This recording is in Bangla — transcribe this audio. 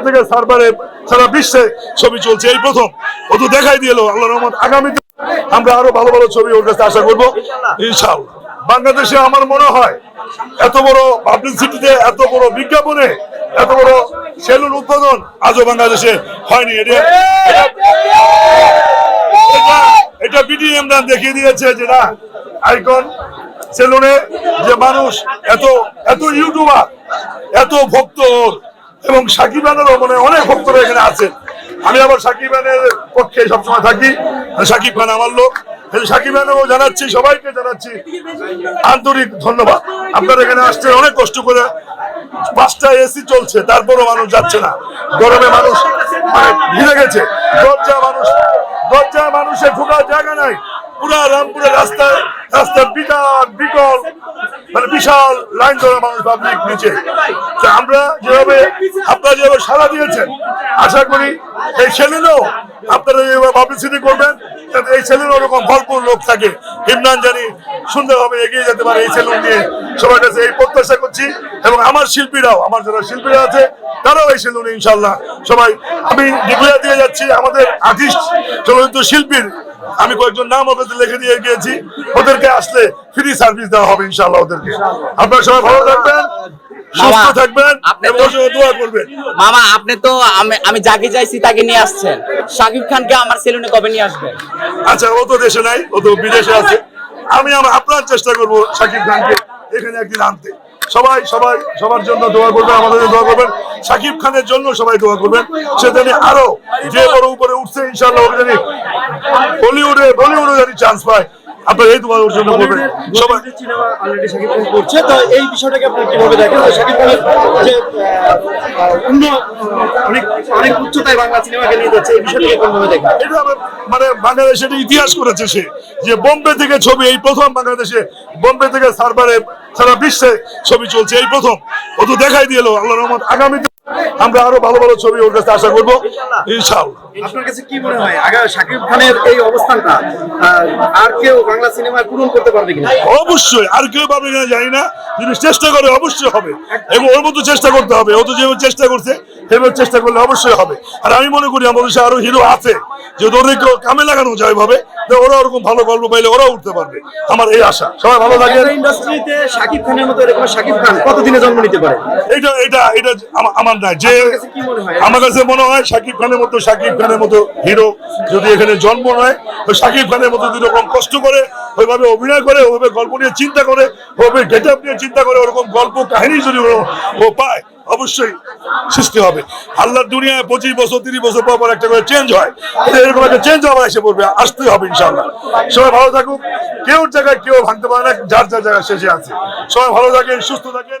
বোম্বে থেকে সার্ভারে সারা বিশ্বে ছবি চলছে। এই প্রথম। ও তো দেখাই দিল আল্লাহ রহমত। আগামীতে আমরা আরও ভালো ভালো ছবি ওর কাছে আশা করব। ইনশাআল্লাহ। বাংলাদেশে আমার মনে হয় এত বড় পাবলিসিটিতে এত বড় বিজ্ঞাপনে, এত বড় সেলুন উৎপাদন আজও বাংলাদেশে হয়নি। এটা- এটা বিডি ইমরান দেখিয়ে দিয়েছে যে না, আইকন সেলুনে যে মানুষ এত এত ইউটিউবার, এত ভক্ত ওর। এবং সাকিব খানেরও মানে অনেক ভক্তরা এখানে আছেন। আমি আবার সাকিব খানের পক্ষে সবসময় থাকি। সাকিব খান আমার লোক। এই সাকিব খানেরও জানাচ্ছি, সবাইকে জানাচ্ছি আন্তরিক ধন্যবাদ। আপনারা এখানে আসছেন অনেক কষ্ট করে পাঁচটা এসি চলছে, তারপরও মানুষ যাচ্ছে না। গরমে মানুষ মানে ভিড়ে গেছে। দরজা মানুষ দরজা মানুষের ঢোকার জায়গা নাই। পুরা রামপুরের রাস্তায় রাস্তা বিরাট বিকল মানে বিশাল লাইন ধরে মানুষ পাবলিক নিচে। তো আমরা যেভাবে আপনারা যেভাবে সারা দিয়েছেন, আশা করি এই সেলিনও আপনারা যেভাবে পাবলিসিটি করবেন যাতে এই সেলুন ওরকম ভরপুর লোক থাকে। ইমরান জানি সুন্দরভাবে এগিয়ে যেতে পারে এই সেলুন নিয়ে। সবার কাছে এই প্রত্যাশা করছি এবং আমার শিল্পীরাও, আমার যারা শিল্পীরা আছে, তারাও এই সেলুনে ইনশাল্লাহ সবাই, আমি ডিক্লেয়ার দিয়ে যাচ্ছি, আমাদের আর্টিস্ট চলচ্চিত্র শিল্পীর আমি কয়েকজন নাম ওদের লিখে দিয়ে গিয়েছি। ওদেরকে আসলে ফ্রি সার্ভিস দেওয়া হবে ইনশাল্লাহ ওদেরকে। আপনারা সবাই ভালো থাকবেন সুস্থ থাকবেন আপনি দোয়া করবেন। মামা আপনি তো আমি- আমি যাকে চাইছি তাকে নিয়ে আসছেন। শাকিব খানকে আমার সেলুনে কবে নিয়ে আসবেন? আচ্ছা ও তো দেশে নাই ও তো বিদেশে আছে। আমি আমার আপনার চেষ্টা করব সাকিব খানকে এখানে একদিন আনতে। সবাই সবাই, সবার জন্য দোয়া করবেন, আমাদের দোয়া করবেন। সাকিব খানের জন্য সবাই দোয়া করবেন, সে জানি আরও যে বড় উপরে উঠছে ইনশাল্লাহ জানি বলিউডে বলিউডে জানি চান্স পায়। আপনার এই দোয়া ওর জন্য করবেন সবাই সিনেমা অলরেডি শাকিব খান করছে তো এই বিষয়টাকে আপনি কীভাবে দেখেন? শাকিব খানের যে অন্য অনেক অনেক উচ্চতায় বাংলা সিনেমাকে নিয়ে যাচ্ছে এই বিষয়টাকে কোনভাবে দেখেন? এটা মানে বাংলাদেশের ইতিহাস করেছে সে যে বোম্বে থেকে ছবি এই প্রথম বাংলাদেশে বোম্বে থেকে সার্ভারে সারা বিশ্বে ছবি চলছে এই প্রথম। ও তো দেখাই দিল আল্লাহ রহমত। আগামীতে আমরা আরও ভালো ভালো ছবি ওর কাছে আশা করব। ইনশাআল্লাহ। আপনার কাছে কি মনে হয়? খানের এই অবস্থানটা আর কেউ বাংলা সিনেমায় পূরণ করতে পারবে কিনা? অবশ্যই আর কেউ পাবে কিনা জানি না। যদি চেষ্টা করে অবশ্যই হবে। এবং ওর মতো চেষ্টা করতে হবে। ও তো যেভাবে চেষ্টা করছে সেভাবে চেষ্টা করলে অবশ্যই হবে। আর আমি মনে করি আমাদের দেশে আরও হিরো আছে। যে ওদেরকে কামে লাগানো যায় ভাবে ওরা ওরকম ভালো গল্প পাইলে ওরাও উঠতে পারবে। আমার এই আশা। সবাই ভালো থাকেন। ইন্ডাস্ট্রিতে শাকিব খানের মতো এরকম শাকিব খান কতদিনে জন্ম নিতে পারে? এটা এটা এটা আমার না যে মনে হয়? আমার কাছে মনে হয় শাকিব খানের মতো শাকিব খানের মতো হিরো যদি এখানে জন্ম নয় তো শাকিব খানের মতো যদি ওরকম কষ্ট করে ওইভাবে অভিনয় করে ওইভাবে গল্প নিয়ে চিন্তা করে ওইভাবে গেট নিয়ে চিন্তা করে ওরকম গল্প কাহিনী যদি ও পায় অবশ্যই সৃষ্টি হবে। আল্লাহ দুনিয়ায় পঁচিশ বছর, তিরিশ বছর পর পর একটা করে চেঞ্জ হয়। এরকম একটা চেঞ্জ আবার এসে পড়বে, আসতেই হবে ইনশাল্লাহ সবাই ভালো থাকুক। কেউ জায়গায় কেউ ভাঙতে পারে না, যার যার জায়গায় শেষে আছে। সবাই ভালো থাকেন, সুস্থ থাকেন।